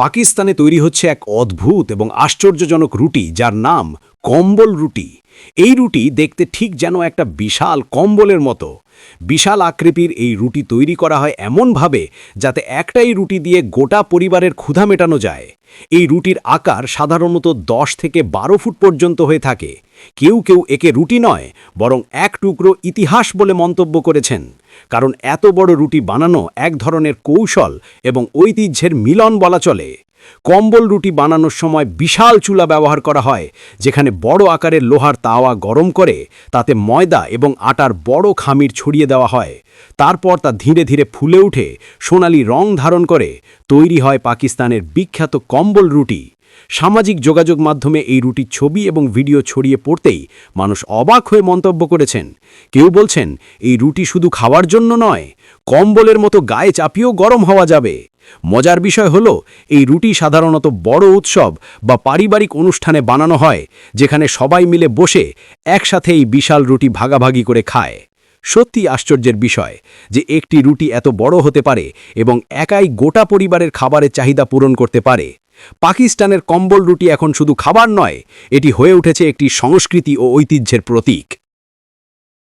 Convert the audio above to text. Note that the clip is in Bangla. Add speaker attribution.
Speaker 1: পাকিস্তানে তৈরি হচ্ছে এক অদ্ভুত এবং আশ্চর্যজনক রুটি যার নাম কম্বল রুটি। এই রুটি দেখতে ঠিক যেন একটা বিশাল কম্বলের মতো। বিশাল আকৃতির এই রুটি তৈরি করা হয় এমনভাবে যাতে একটাই রুটি দিয়ে গোটা পরিবারের ক্ষুধা মেটানো যায়। এই রুটির আকার সাধারণত দশ থেকে বারো ফুট পর্যন্ত হয়ে থাকে। কেউ কেউ একে রুটি নয়, বরং এক টুকরো ইতিহাস বলে মন্তব্য করেছেন। কারণ এত বড় রুটি বানানো এক ধরনের কৌশল এবং ঐতিহ্যের মিলন বলা চলে। কম্বল রুটি বানানোর সময় বিশাল চুলা ব্যবহার করা হয়, যেখানে বড় আকারের লোহার তাওয়া গরম করে তাতে ময়দা এবং আটার বড় খামির ছড়িয়ে দেওয়া হয়। তারপর তা ধীরে ধীরে ফুলে উঠে, সোনালি রং ধারণ করে, তৈরি হয় পাকিস্তানের বিখ্যাত কম্বল রুটি। সামাজিক যোগাযোগ মাধ্যমে এই রুটির ছবি এবং ভিডিও ছড়িয়ে পড়তেই মানুষ অবাক হয়ে মন্তব্য করেছেন। কেউ বলছেন, এই রুটি শুধু খাওয়ার জন্য নয়, কম্বলের মতো গায়ে চাপিয়েও গরম হওয়া যাবে। মজার বিষয় হল, এই রুটি সাধারণত বড় উৎসব বা পারিবারিক অনুষ্ঠানে বানানো হয়, যেখানে সবাই মিলে বসে একসাথে এই বিশাল রুটি ভাগাভাগি করে খায়। সত্যি আশ্চর্যের বিষয় যে একটি রুটি এত বড় হতে পারে এবং একাই গোটা পরিবারের খাবারের চাহিদা পূরণ করতে পারে। পাকিস্তানের কম্বল রুটি এখন শুধু খাবার নয়, এটি হয়ে উঠেছে একটি সংস্কৃতি ও ঐতিহ্যের প্রতীক।